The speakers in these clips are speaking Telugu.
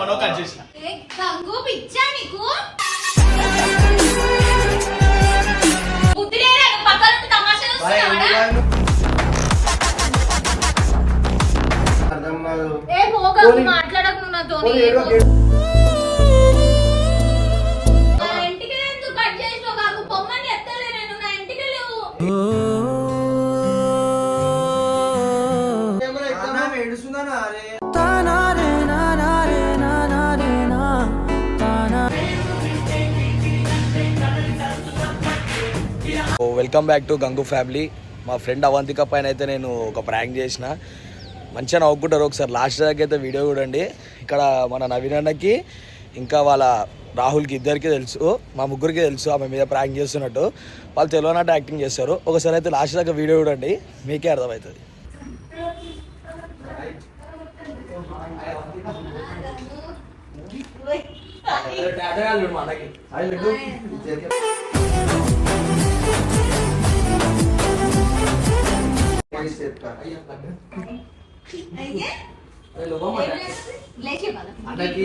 చేయమనో కట్ చేసిన. ఏ గంగు పిచ్చా నీకు. మాట్లాడకు నాతో. ఇంటికి ఎందుకు కట్ చేసినావు కాకు పొమ్మని ఎత్తలే నేను నా ఇంటికి లేవు welcome back to Gangu family. మా ఫ్రెండ్ అవంతిక పైన అయితే నేను ఒక ప్రాంక్ చేసిన. మంచిగా నవ్వుకుంటారు ఒకసారి. లాస్ట్ దాకా అయితే వీడియో చూడండి. ఇక్కడ మన నవీన్ అన్నకి ఇంకా వాళ్ళ రాహుల్కి ఇద్దరికి తెలుసు. మా ముగ్గురికి తెలుసు. ఆమె మీద ప్రాంక్ చేస్తున్నట్టు. వాళ్ళు తెలియనట్టు యాక్టింగ్ చేస్తారు. ఒకసారి అయితే లాస్ట్ దాకా వీడియో చూడండి. మీకే అర్థమవుతుంది. అయ్యే లేచి పద. అన్నకి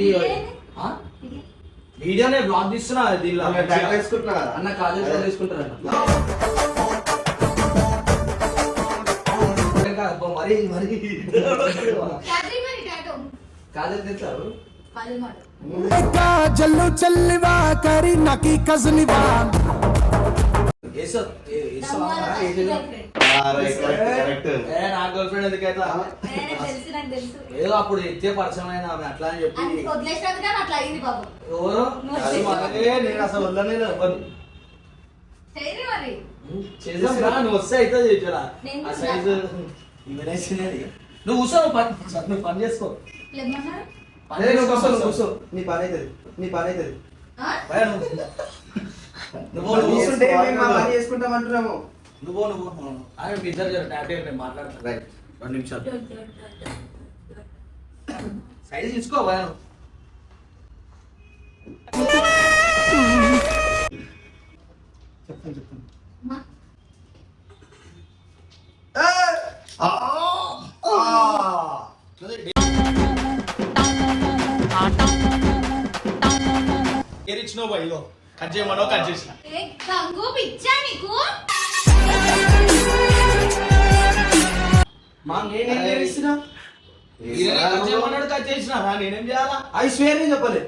వీడియోనే బ్లాగ్ తీస్తున్నా దీనిలో అన్న ట్యాగ్ వేసుకుంటున్నా కదా? అన్న కాలేజ్ తీసుకుంటారన్న. మరి మరి. కాలేజ్ తెచ్చారు. జల్లు చల్లివా కరి నకి కజనివా ఏసో నా గర్ల్ ఫ్రెండ్ తెలుసు నాకు తెలుసు. ఏదో అప్పుడు ఎత్తే పరిచయం అయిన ఆమె అట్లా అని చెప్పి. అది వదిలేసినందుకే అట్లా అయింది బాబు. ఎవరు? నువ్వు అది చేసావు. మనకే నేను అసలు వదలలేదు ఎవరిని. చేయరు మరి. చేద్దాం రా, నువ్వు వస్తే అవుతుంది చేయాలా నేను ఆ సైజు ఇవనేసినది నువ్వు కూర్చో నువ్వు పని నువ్వు పని చేసుకో. లేమన్నారు పని అదే నువ్వు చేసుకో, కూర్చో. నువ్వు కూర్చో. నీ పని అవుతుంది నీ పని అవుతుంది భయ నువ్వు నువ్వు నువ్వు నువ్వు కూర్చుంటే మేము మా పని చేసుకుంటాం అంటున్నాము నువ్వు నువ్వు ఆయన మీ ఇద్దరు ట్యాప్ నేను మాట్లాడతాను. రైట్ రెండు నిమిషాలు. సైజ్ తీసుకో భయ నువ్వు. చెప్పండి చెప్పండి మా ఏరిచ్చినావు భయ ఇగో కట్ చేయమనో కట్ చేసిన. మా నేనేం చేస్తున్నా కట్ చేయమన్నాడు కట్ చేసిన. రా, నేనేం చేయాలా? ఐ స్వేర్ నేను చెప్పలే.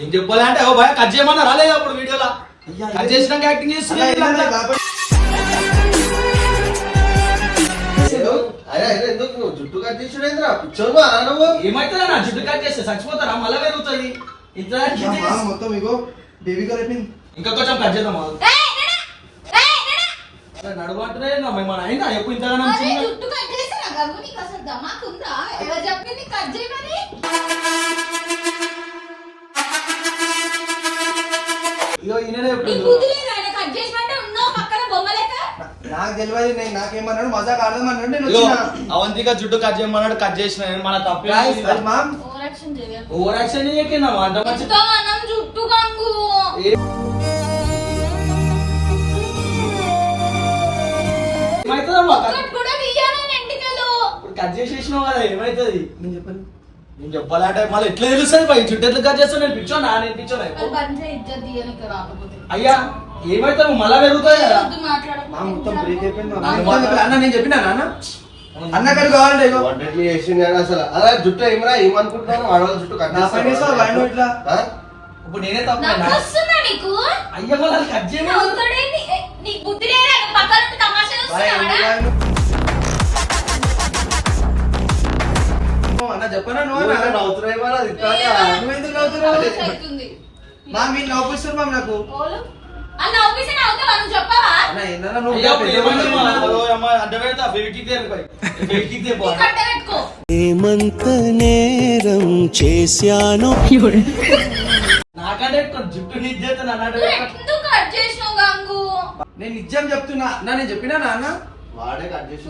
ఏం చెప్పాలి అంటే ఓ భయ కట్ చేయమన్నా రాలేదు అప్పుడు వీడియోలో? అయ్యా, కట్ చేసినాక యాక్టింగ్ చేస్తున్నా కాబట్టి అరే అరే ఎందుకు? జుట్టు కట్ నువ్వు. ఏమైతుందా నా జుట్టు కట్ చేస్తే చచ్చిపోతారా? మళ్ళా పెరుగుతుంది. మామ మొత్తం ఇగో బేబీ ఇంకా కొంచెం కట్ చేద్దాం ఆగు. ఏయ్, నేనా? ఏయ్, నేనా? నడుమంటేనే మన అయినా ఎప్పుడు ఇంతగానో జుట్టు కట్ చేసినా గంగు? నీకు అసలు దమాకుందా ఎవరు చెప్పింది కట్ చేయమని? ఇగో ఈయననే నీకు చెప్పిండు. బుద్ధి లేదు ఆయన కట్ చేసినట్టే ఉన్నావు పక్కన బొమ్మ లెక్క నాకు తెలియదు నేను నాకేమన్నాడు? మజాక్ ఆడదామన్నాడు నేను ఇగో వచ్చిన. అవంతిగా జుట్టు కట్ చేయమన్నాడు కట్ చేసిన నేను మన తప్పే అది మామ్ ఓవరాక్షన్ చేయకు. ఓవర్ యాక్షన్ చేయకినా అంత మంచి జుట్టు గంగు. ఎంటికలు ఇప్పుడు కట్ చేసేసినావు కదా ఏమైతుంది? నేను చెప్పాను. నేను చెప్పాలంటే మళ్ళీ ఎట్లా తెలుస్తుంది? పై ఎట్లా కట్ చేస్తాను నేను రాకపోతే. అయ్యా ఏమైతుంది మళ్ళా కదా. మాట్లాడకు. మా మొత్తం బ్రేక్ అయిపోయింది అన్న. నేను చెప్పినా నాన్న అన్న కడిగి కావాలంటే వంటలు చేసింది కానీ అసలు అలా జుట్టు ఏమరా ఏమనుకుంటున్నాను ఆడవాళ్ళ జుట్టు కట్ నా పని చేస్తావా? వాడిని ఇట్లా? ఆ? ఇప్పుడు నేనే తప్ప అయ్యా మళ్ళీ కట్? ఏ, నీకు బుద్ధి లేదా? పక్కన తమాషా చూస్తున్నావాడా అన్న చెప్పనా నువ్వు? నువ్వు అన్న? ఏమైనా నవ్వుతున్నావేమో అది కాక. నువ్వు ఎందుకు నవ్వుతున్నావు? అవుతుంది. మా మీరు నవ్వుపిస్తారు మామ్ నాకు. ఓలు. అన్న ఆఫీస్ అవుతావా నువ్వు చెప్పవా? అన్న ఏందన్నా నువ్వు అయ్యా ఇప్పుడు ఏమైంది మా? పెద్ద అదో అమ్మ అడ్డ పెడతా ఫెవికిక్ దే పై ఫెవికిక్ దే నీ పో కట్ట పెట్టుకో. ఏమంత నేరం చేశాను? నాకంటే ఎక్కువ జుట్టు చేస్తాను అన్నట్టు నేను నిజం చెప్తున్నా. నా నేను చెప్పినా నాన్న? వాడే కట్ చేసి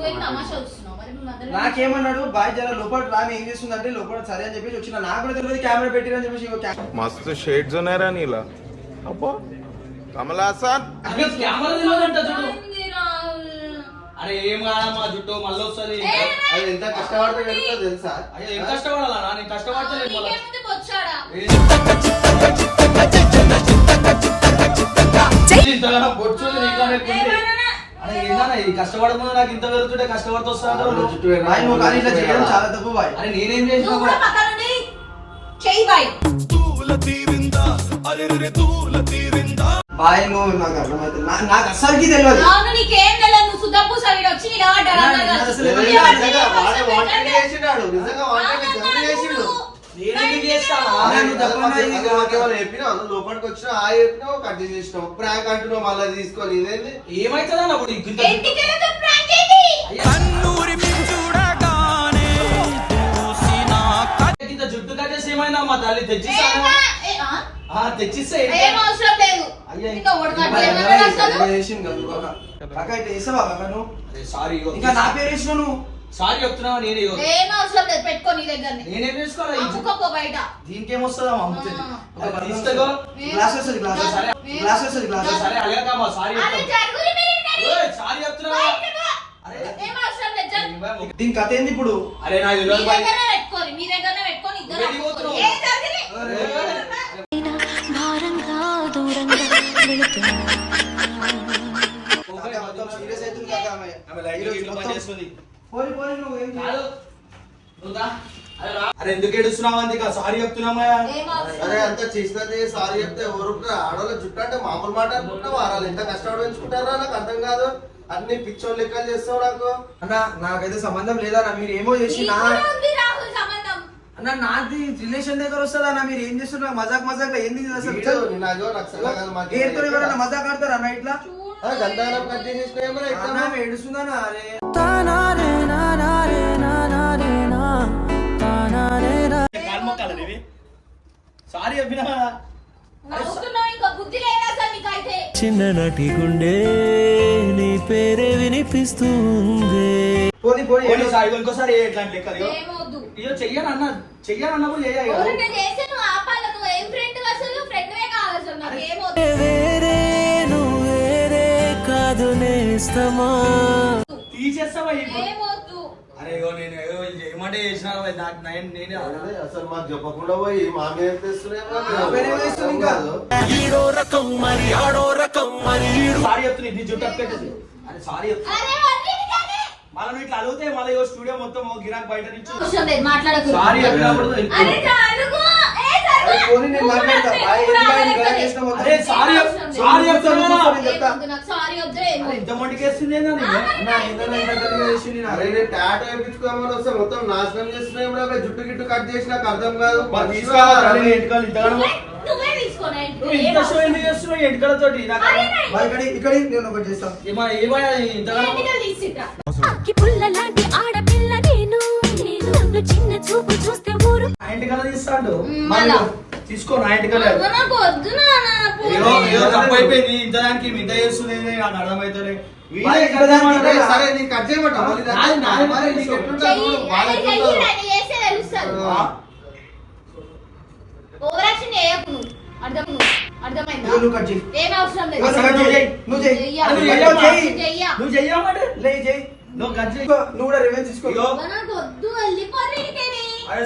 నాకేమన్నాడు? బాయ్ జర లోపల రాని ఏం చేస్తుందంటే లోపల సరే అని చెప్పేసి వచ్చిన. నాకు కూడా తెలియదు కెమెరా పెట్టిరని చెప్పేసి మస్త్ షేడ్స్ ఉన్నాయరా నీలా. అబ్బో. కమలా సార్ కెమెరా తెలియదంట చూడు. అరే ఏం కాదమ్మా జుట్టు మళ్ళీ వస్తుంది. అది ఎంత కష్టపడితే తెలుసా? అయ్యా ఎంత కష్టపడాలా నేను కష్టపడతా కష్టపడకుండా నాకు ఇంత పెరుగుతుంటే కష్టపడుతూ వస్తాను కానీ ఇట్లా చేయడం చాలా తప్పు బాయ్. అరే నేనేం చేసినా బాయ్. నువ్వు నాకు అర్థమవుతుంది నాకు అస్సలకి తెలియదు నీకేం నువ్వు వచ్చి నిలబడ్డాడు. అసలు వాడే? వాంటెడ్ చేసినాడు నిజంగా వాంటెడ్ లోపలికి వచ్చినా ఆ చెప్పినావు కట్ చేసినావు. ప్రాంక్ అంటున్నావు మళ్ళీ తీసుకొని ఇదేంది? ఏంటి? ఇంత జుట్టు కట్టేసి ఏమైందా మా తల్లి తెచ్చిస్తే? ఏం అవసరం లేదు. సారీ. ఇంకా నా పేరు వేసినావు నువ్వు? సారీ చెప్తున్నావా? నేనే. ఏం అవసరం లేదు పెట్టుకో నీ దగ్గరని. నేనేం చేసుకోవాలా? ఈ జుట్టు అమ్ముకోపో బయట. దీనికి మా అమ్ముతుంది తీసుకో సరే. సరే అలాగే మా సారీ సారీ చెప్తున్నావా. దీని కథ ఏంది ఇప్పుడు? అరే మీ మీ దగ్గరనే పెట్టుకొని ఇద్దరు? భారంగా దూరంగా వెళుతున్నా. సీరియస్ అవుతుంది ఆమె. లో ఇట్లా పోనీ పోనీ నువ్వు ఏం చేయవు. కాదు. అరే రా. అరే ఎందుకు ఏడుస్తున్నావు అందుక సారీ చెప్తున్నామా? అరే లేదు. అంత చేసినది సారీ చెప్తే ఎవరు ఆడవాళ్ళ జుట్టు అంటే మామూలు మాట అనుకుంటున్నావు వాళ్ళు ఎంత కష్టపడి పెంచుకుంటారా నాకు అర్థం కాదు. అన్ని పిచ్చోళ్ళు లెక్కలు చేస్తావు నాకు. అన్న నాకైతే సంబంధం లేదన్న మీరు ఏమో చేసి నా అన్న నాది రిలేషన్ దగ్గర వస్తుంది అన్న? మీరు ఏం చేస్తున్నారు? మజాక్ మజాక్ ఏంది మజాక్ ఆడతారా అన్న ఇట్లా? ఆ, గంధారం మొక్కాలా నీవి? సారీ చెప్పినా చిన్ననాటి గుండె నీ పేరే వినిపిస్తుంది. పోనీ పోనీ పోనీ. సారీ ఇంకోసారి ఇట్లాంటి. ఏమొద్దు. ఇగో చెయ్యను అన్న చెయ్యను అన్నప్పుడు చేయాలి నువ్వు నువ్వు వేరే కాదు నేస్తమా? తీసేస్తావా అరే ఇగో నేను ఏదో ఏమంటే చేసినా నాకు నేను నేనే అసలు మాకు చెప్పకుండా పోయి మా మీద తెస్తున్నాయేమో మా మీద ఏం తెస్తుంది ఇంకా? ఈడో రకం మరి ఆడో రకం మరి ఈడు సారీ చెప్తున్నా నీ జుట్టు అప్పేటది అరే సారీ చెప్తున్నా. అరే అన్నిటికీ మళ్ళీ ఇట్లా అడిగితే మళ్ళీ స్టూడియో మొత్తం గిరాక్ బయట నుంచి సారీ చెప్పినప్పుడు మొత్తం? నాశనం చేస్తున్నాయి జుట్టు గిట్టు కట్ చేసి నాకు అర్థం కాదు. తీసుకోవాలి ఎంటికలు ఇంతగానో ఇక్కడ ఇక్కడ నేను ఒకటి చేస్తాను ఇంతగానో పుల్ల లాంటి నేను నన్ను చిన్న చూపు చూస్తే ఊరు నా ఎంటికలు తీస్తాడు. తీసుకో నా ఎంటికలు నాకు వద్దు తప్పు అయిపోయింది ఇంత దానికి చేస్తుంది నాకు అర్థమైతలే బాయ్ ఇక్కడ దానికి అరే, సరే నేను కట్ చేయమంటా మళ్ళీ దాన్ని. నాది- నాది మరి నాది నీకు ఎట్లుంటుంది చెయ్యి, చూడు, బాగా అరే చెయ్యి, ఎట్లుంటుందో. ఆయన చేస్తే తెలుస్తుంది. ఆ. ఓవర్ యాక్షన్ చేయకు నువ్వు. అర్థమైందా? ఏం అవసరం లేదు. చెయ్యి నువ్వు చెయ్యా. నువ్వు నువ్వు గజ్జి ఇదిగో, నువ్వు కూడా రివెంజ్ తీసుకో. ఇగో. నాకు వద్దు, వెళ్ళిపోరు ఇంటికి. అరే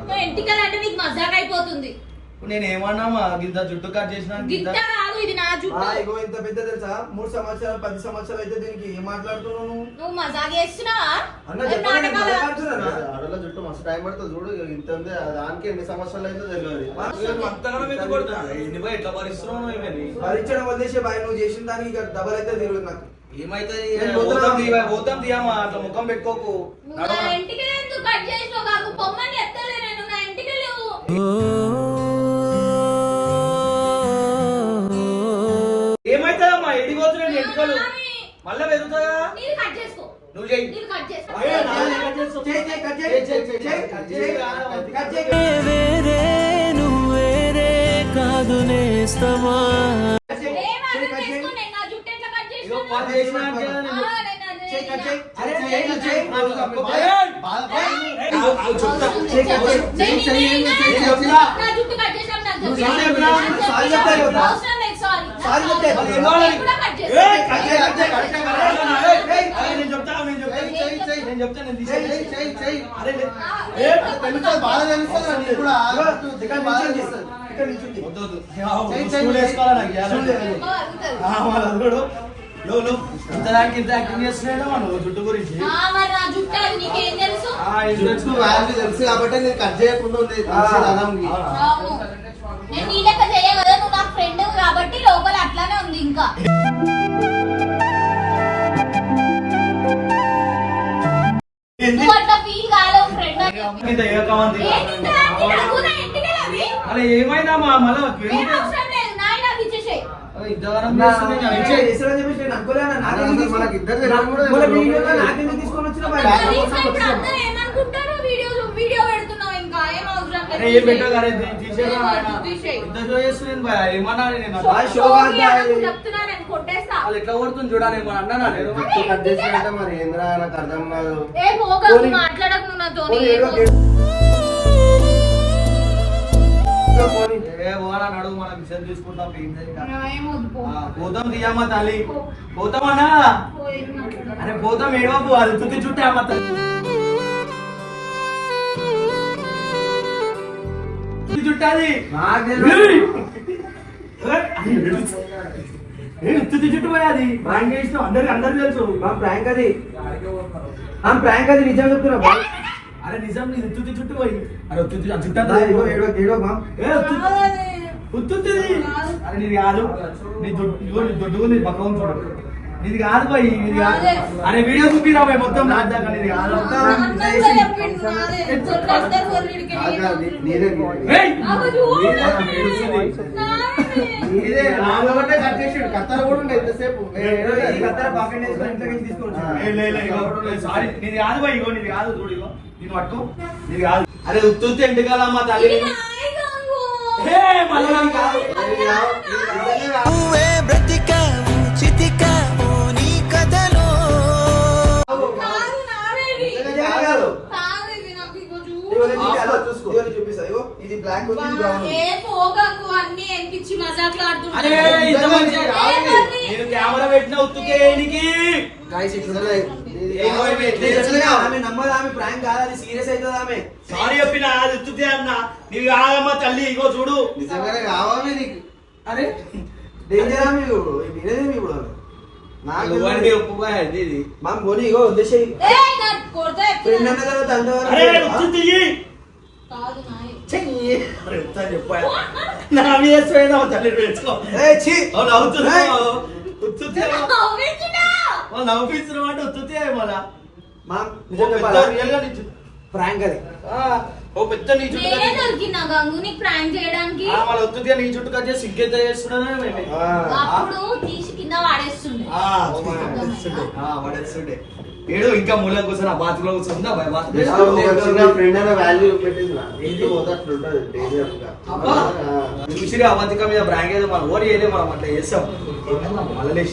నువ్వు ఇంటికి అంటే నీకు మజాక్ అయిపోతుంది నేను ఏమన్నా మా గింత జుట్టు కట్ చేసిన గిట్ట కాదు. ఇది నా ఆ, జుట్టు ఇగో ఇంత పెద్ద తెలుసా? మూడు సంవత్సరాలు పది సంవత్సరాలు అయితే దీనికి ఏం మాట్లాడుతున్నావు నువ్వు? నువ్వు మజాక్ చేస్తున్నావా? జుట్టు మస్తు టైం పడుతుంది చూడు ఇంత ఉంది ఆ దానికి ఎన్ని సంవత్సరాలు అయితే తెలియదు. ఎట్లా భరిస్తున్నావు నువ్వు ఇవన్నీ? భరించడం వదిలేసే బాయ్ నువ్వు చేసిన దానికి డబల్ అయితే తిరుగుతుంది నాకు. ఏమైతుంది. పోతాం అట్లా ముఖం పెట్టుకోకు. నువ్వు నా ఇంటికి ఎందుకు కట్ చేసినావు? కాకు పొమ్మని ఎత్తలే నేను నా ఇంటికి లేవు కట్ చెయ్యి, చేయి. కట్ చేయి. వేరే నువ్వేరే కాదు నేస్తమా? చెయ్యి, చెయ్యి, చెయ్యి, చెయ్యి, చెయ్యి. చెయ్యి, చెయ్యి, చెయ్యి, చెయ్యి, నువ్వు. సారీ నేను కట్. ఇంత యాక్టింగ్ చేస్తున్నాడు మనం జుట్టు గురించి తెలుసు కాబట్టి నేను చేయకుండా ఉంది నేను నా ఫ్రెండ్ కాబట్టి లోపల అట్లానే ఉంది ఇంకా అన్న. నాకెందుకు అసలు తీసుకొని- మనకి ఇద్దరు తీసుకొని వచ్చినాం. అందరూ ఏమనుకుంటారు వీడియో వీడియో పెడుతున్నావు ఇంకా ఏం అరే ఆయన. ఇంత షో చేస్తున్నాను భయ ఏమన్నా నేను? షో వాళ్ళు ఎట్లా కొడుతుంది చూడాలి ఏమన్నా అన్నానా? నేను? కట్ మరి. ఏంద్రా నాకు అర్థం కాదు. ఏ. మాట్లాడకు నువ్వు నాతో పోతాం తీయమ్మ తల్లి. పోతామన్నా? పో, ఏం మాట్లాడకు. అరే పోతాం అది తుత్తి చుట్టే అమ్మ తల్లి. తుత్తి చుట్టాది నాకు తెలియదు. తుత్తి చుట్టు పోయాది. బ్రాండ్ చేసిన అందరికి అందరికి తెలుసు. మా ప్రాంక్ అది. ఆ ప్రాంక్ అది నిజం చెప్తున్నా. అరే నిజం నీది. తుత్తి చుట్టు పోయి. అరే తుత్తి చుట్టా ఏడో ఏడో మా ఏ తుత్తి ఉత్తుత్తిది అరే నీది కాదు. నీ దొడ్డు నీ దొడ్డు నీ పక్క ఉంది చూడు. నీది కాదు పోయి నీది కాదు అరే వీడియో చూపిరా పోయి మొత్తం నా దాకా నీది కాదు. నీదే నాగబట్టే కట్ చేసాడు కత్తర కూడా ఉండే ఎంతసేపు కత్తెర పక్కన తీసుకొని సారీ నీది కాదు పోయి ఇగో నీది కాదు చూడు ఇగో నేను పట్టుకో నీది కాదు అరే తల్లి ఇది నాయి కాదు. ఏ, మళ్ళీ కాదు ఇది అరే. ఇంత? నేను కెమెరా పెట్టిన ఉత్తుకే నీకి గాయస్ ఇట్లుంది. ఇది ఏ, పోయి, పోయి, కాదు. ఇట్లే నిజంగా ఆమె నమ్మదు ఆమె ప్రాంక్ కాదు అది సీరియస్ అవుతుంది ఆమె సారీ చెప్పిన అది ఉత్తుతే అన్న నీవి కాదమ్మా తల్లి ఇగో చూడు నిజంగానే కావాలి నీకు అరే డేంజర్ ఆమె ఇప్పుడు వినేది ఇప్పుడు నాకు నువ్వండి ఒప్పుకోలేదు ఇది మా బోని ఇగో కొడితే ఫ్రెండ్ ఎత్తున్నా. అన్న తర్వాత అంతవరకు అరే ఉత్తుతి కాదు నాయి. చెయ్యి అరే ఉత్తా చెప్పా నా మీద స్వేద తల్లి పెంచుకో. ఏ ఛీ. అవును అవుతుంది. ఉత్తుతే? వాళ్ళు నవ్విస్తున్నాం అంటే ఉత్తుతే మళ్ళా మా నిజం రియల్గా నీ ప్రాంక్ అది. ఆ, ఓ పెద్ద నీ చుట్టూ నేనే దొరికినా గంగు నీకు ప్రాంక్ చేయడానికి? వాళ్ళ ఉత్తుతే నీ చుట్టూ కట్ చేసి సిగ్గెత్త చేస్తున్నానే మేము ఆ. అప్పుడు తీసి కింద వాడేస్తుండే. ఆ, పడేస్తుండే. ఏడు ఇంకా మూల కూర్చొని ఆ బాత్రూమ్? లో కూర్చుందా. చూసిరా అవంతిక మీద బ్రాంక్ ఏదో మనం ఓడి చేయలేదు మనం అట్లా చేస్తాం. మళ్ళీ